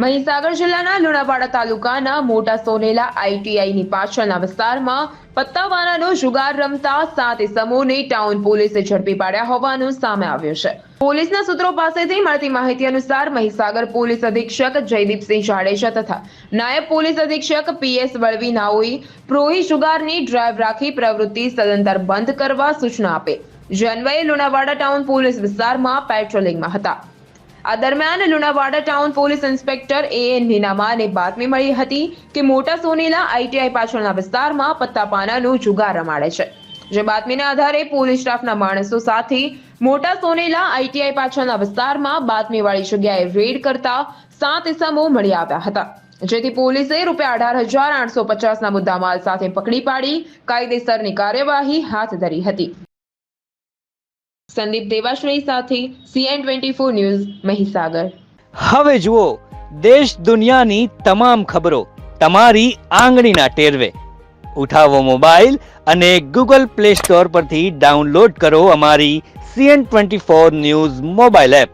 મહીસાગર જિલ્લાના લુણાવાડા તાલુકાના મોટા સોનેલા આઈટીઆઈની પાછળના વિસ્તારમાં પત્તાવાળાનો જુગાર રમતા સાત સમૂહને ટાઉન પોલીસે ઝડપી પાડ્યા હોવાનું સામે આવ્યું છે. પોલીસના સૂત્રો પાસેથી મળતી માહિતી અનુસાર મહીસાગર પોલીસ અધિક્ષક જયદીપસિંહ જાડેજા તથા નાયબ પોલીસ અધિક્ષક પીએસ વળવી નાઓએ પ્રોહી જુગારની ડ્રાઈવ રાખી પ્રવૃત્તિ સદંતર બંધ કરવા સૂચના આપે. જે અન્વયે લુણાવાડા ટાઉન પોલીસ વિસ્તારમાં પેટ્રોલિંગમાં હતા. આ દરમિયાન Lunawada town police inspector A N નીનામાને બાતમી મળી હતી કે મોટા સોનેલા આઈટીઆઈ પાછળના વિસ્તારમાં પત્તાપાનાનું જુગાર રમાડે છે. જે બાતમીના આધારે પોલીસ સ્ટાફના માણસો સાથે મોટા સોનેલા આઈટીઆઈ પાછળના વિસ્તારમાં બાતમીવાળી જગ્યાએ રેડ કરતા સાત ઇસમો મળી આવ્યા હતા. જેથી પોલીસે રૂપિયા અઢાર હજાર આઠસો પચાસના મુદ્દામાલ સાથે પકડી પાડી, કાયદેસરની કાર્યવાહી હાથ ધરી હતી. સંદીપ દેવાશ્રય સાથે CN twenty four news Mahisagar. હવે જુઓ, દેશ દુનિયાની તમામ ખબરો તમારી આંગળીના ટેરવે. ઉઠાવો મોબાઈલ અને ગૂગલ પ્લે સ્ટોર પરથી ડાઉનલોડ કરો અમારી CN twenty four news mobile app.